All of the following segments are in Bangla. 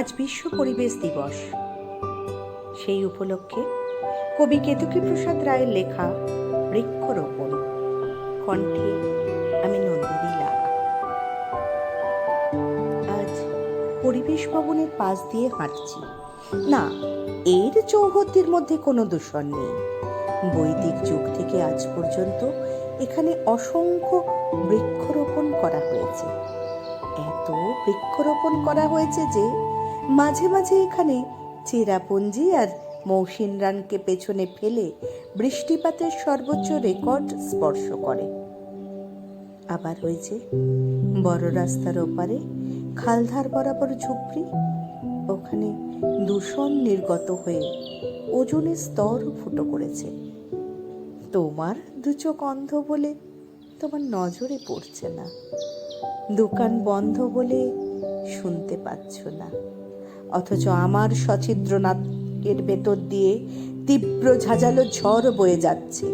আজ বিশ্ব পরিবেশ দিবস। সেই উপলক্ষে কবি কেতকী প্রসাদ রায়ের লেখা বৃক্ষরোপণ, কণ্ঠে আমি নন্দিনী লাগা আজ পরিবেশ ভবনের পাশ দিয়ে হাঁটছি। না, এর চৌহদ্দির মধ্যে কোনো দূষণ নেই। বৈদিক যুগ থেকে আজ পর্যন্ত এখানে অসংখ্য বৃক্ষরোপণ করা হয়েছে। এত বৃক্ষরোপণ করা হয়েছে যে মাঝে মাঝে এখানে চেরাপুঞ্জি আর মৌসিনরানকে পেছনে ফেলে বৃষ্টিপাতের সর্বোচ্চ রেকর্ড স্পর্শ করে। আবার হয়েছে বড় রাস্তার ওপারে খালধার বরাবর ঝুপড়ি। ওখানে দূষণ নির্গত হয়ে ওজনের স্তর ফুটো করেছে। তোমার দু চোখ অন্ধ বলে তোমার নজরে পড়ছে না। দোকান বন্ধ বলে শুনতে পাচ্ছ না। অথচ আমার সচিত্র নাকের ভেতর দিয়ে তীব্র ঝাঁঝালো ঝড় বয়ে যাচ্ছে।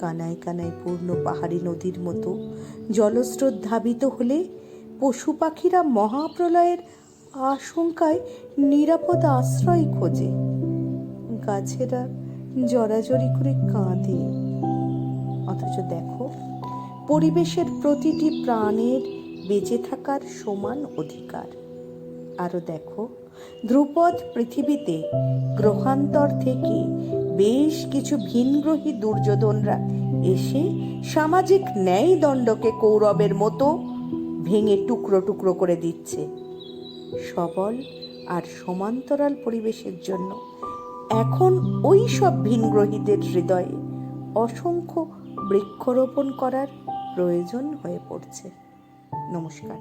কানায় কানায় পূর্ণ পাহাড়ি নদীর মতো জলস্রোত ধাবিত হলে পশু পাখিরা মহাপ্রলয়ের আশঙ্কায় নিরাপদ আশ্রয় খোঁজে। গাছেরা জড়াজড়ি করে কাঁদে। অথচ দেখো, পরিবেশের প্রতিটি প্রাণের বেঁচে থাকার সমান অধিকার। আরও দেখো, ধ্রুপদ পৃথিবীতে গ্রহান্তর থেকে বেশ কিছু ভিনগ্রহী দুর্যোধনরা এসে সামাজিক ন্যায় দণ্ডকে কৌরবের মতো ভেঙে টুকরো টুকরো করে দিচ্ছে। সবল আর সমান্তরাল পরিবেশের জন্য এখন ওই সব ভিনগ্রহীদের হৃদয়ে অসংখ্য বৃক্ষরোপণ করার প্রয়োজন হয়ে পড়ছে। নমস্কার।